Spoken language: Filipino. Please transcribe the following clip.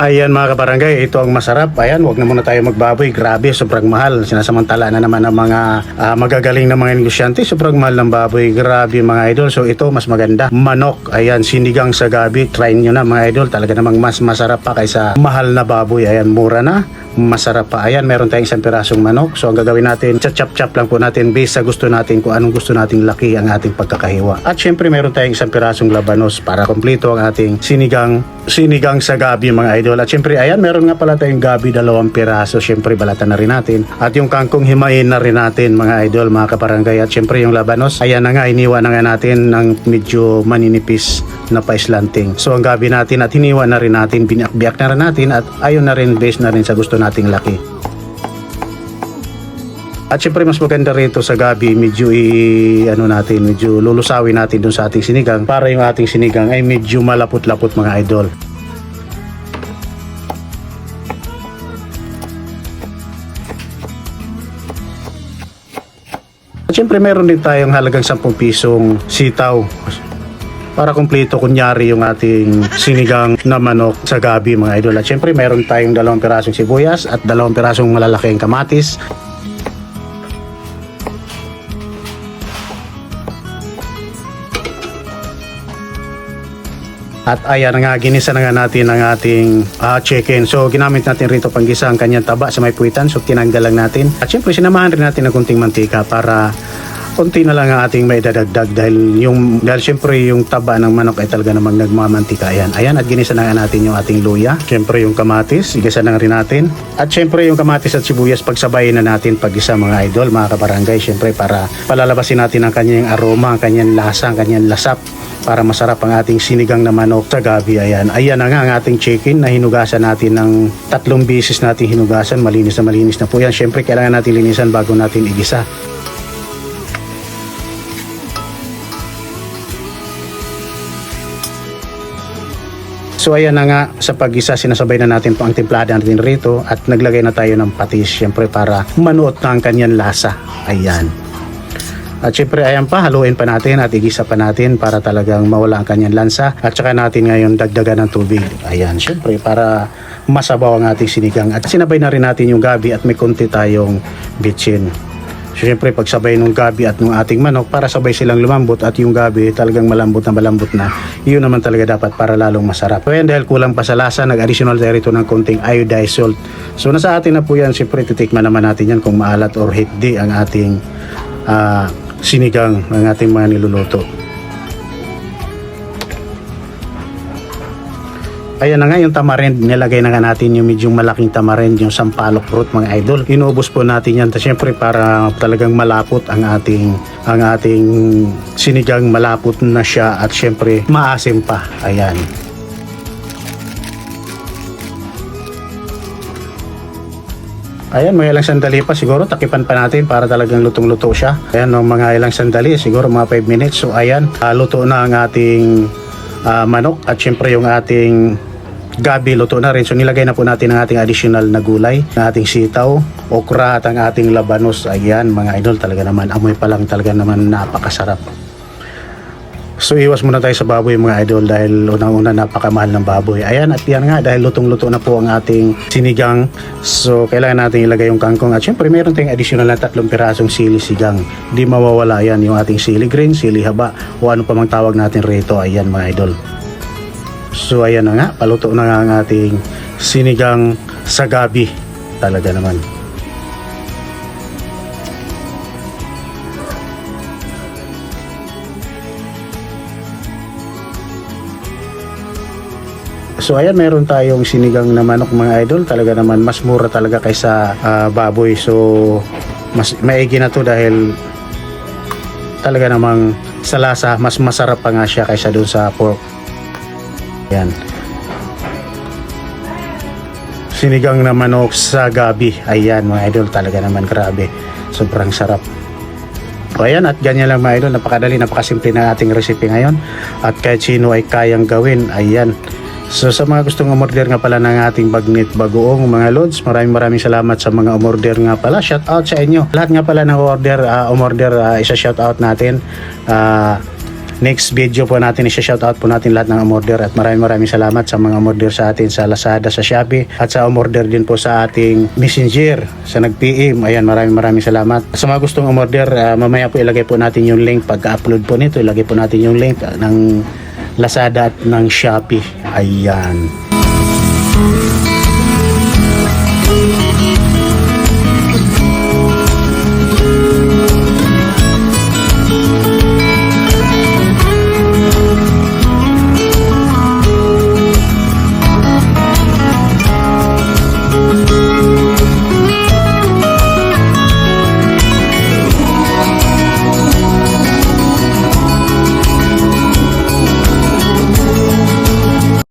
Ayan mga kabarangay, ito ang masarap. Ayan, wag na muna tayo magbaboy. Grabe, sobrang mahal. Sinasamantala na naman ng mga ah, magagaling na mga negosyante. Sobrang mahal ng baboy. Grabe mga idol. So ito, mas maganda. Manok. Ayan, sinigang sa gabi. Try nyo na mga idol. Talaga namang mas masarap pa kaysa mahal na baboy. Ayan, mura na. Masarap pa. Ayan, meron tayong isang pirasong manok. So ang gagawin natin, chop-chop lang po natin based sa gusto natin kung anong gusto nating laki ang ating pagkakahiwa. At syempre meron tayong isang pirasong labanos para kumpleto ang ating sinigang sinigang sa gabi mga idol. At syempre ayan, meron nga pala tayong gabi dalawang piraso. Syempre balatan na rin natin. At yung kangkong himayin na rin natin mga idol, mga kaparangay. At syempre yung labanos, ayan na nga, iniwa na nga natin ng medyo maninipis na paislanting. So ang gabi natin at hiniwa na rin natin, binakbiyak na rin natin at ayun na rin base na rin sa gusto nating laki. At syempre mas maganda rito sa gabi, medyo i ano natin, medyo lulusawin natin dun sa ating sinigang para yung ating sinigang ay medyo malapot-lapot mga idol. At syempre meron din tayong halagang 10 pisong sitaw para kumpleto kunyari yung ating sinigang na manok sa gabi mga idol. At syempre meron tayong dalawang pirasong sibuyas at dalawang pirasong malalaking kamatis At ayan nga, ginisa na nga natin ang ating ah, chicken. So, ginamit natin rito panggisa ang kanyang taba sa may puwitan. So, tinanggal lang natin. At syempre, sinamahan rin natin ng kunting mantika para konti na lang ang ating may dadagdag dahil yung dahil syempre yung taba ng manok ay talaga namang nagmamantika ayan ayan at ginisa na natin yung ating luya syempre yung kamatis igisa na rin natin at syempre yung kamatis at sibuyas pagsabayin na natin pag isa mga idol mga kabarangay syempre para palalabasin natin ang kanyang aroma ang kanyang lasa ang kanyang lasap para masarap ang ating sinigang na manok sa gabi. Ayan. Ayan na nga ang ating chicken na hinugasan natin ng tatlong bisis natin hinugasan. Malinis na malinis na po yan. Siyempre, kailangan natin linisan bago natin igisa. So ayan na nga sa pag-isa sinasabay na natin po ang timplada natin rito at naglagay na tayo ng patis syempre para manuot na ang kanyang lasa. Ayan. At syempre ayan pa, haluin pa natin at igisa pa natin para talagang mawala ang kanyang lansa. At saka natin ngayon dagdagan ng tubig. Ayan, syempre para masabaw ang ating sinigang. At sinabay na rin natin yung gabi at may konti tayong bitchin. So, syempre pagsabay ng gabi at ng ating manok para sabay silang lumambot at yung gabi talagang malambot na malambot na yun naman talaga dapat para lalong masarap. So dahil kulang pa sa lasa nag-additional tayo rito ng konting iodized salt. So nasa atin na po yan syempre titikman naman natin yan kung maalat or hindi ang ating ah, sinigang ng ating mga niluluto. Ayan na nga yung tamarind, nilagay na nga natin yung medyo malaking tamarind, yung sampalok root mga idol. Inuubos po natin yan, syempre para talagang malapot ang ating ang ating sinigang malapot na siya at syempre maasim pa. Ayan. Ayan, mga ilang sandali pa siguro takipan pa natin para talagang lutong-luto siya. Ayan, no, mga ilang sandali, siguro mga 5 minutes. So ayan, ah, luto na ang ating ah, manok at syempre yung ating gabi luto na rin. So nilagay na po natin ang ating additional na gulay, na ating sitaw, okra at ang ating labanos. Ayan, mga idol talaga naman, amoy pa lang talaga naman napakasarap. So iwas muna tayo sa baboy mga idol dahil unang-una napakamahal ng baboy. Ayan at yan nga dahil lutong-luto na po ang ating sinigang. So kailangan natin ilagay yung kangkong at syempre meron tayong additional na tatlong pirasong sili sigang. Di mawawala yan yung ating sili green, sili haba o ano pa mang tawag natin rito. Ayan mga idol. So ayan na nga, paluto na nga ang ating sinigang sa gabi. Talaga naman. So ayan, meron tayong sinigang na manok mga idol. Talaga naman, mas mura talaga kaysa ah, baboy. So, mas maigi na to dahil talaga namang sa lasa, mas masarap pa nga siya kaysa dun sa pork. Ayan. Sinigang na manok sa gabi. Ayan mga idol, talaga naman grabe. Sobrang sarap. O ayan, at ganyan lang mga idol, napakadali, napakasimple na ating recipe ngayon. At kahit sino ay kayang gawin, ayan. So sa mga gustong umorder nga pala ng ating bagnet bagoong mga lods, maraming maraming salamat sa mga umorder nga pala. Shout out sa inyo. Lahat nga pala ng order, uh, umorder, uh, isa shout out natin. Ah, next video po natin i-shoutout po natin lahat ng umorder at maraming maraming salamat sa mga umorder sa atin sa Lazada, sa Shopee at sa umorder din po sa ating Messenger sa nag-PM. Ayan, maraming maraming salamat. Sa mga gustong umorder, ah, mamaya po ilagay po natin yung link pagka-upload po nito. Ilagay po natin yung link ah, ng Lazada at ng Shopee. Ayan.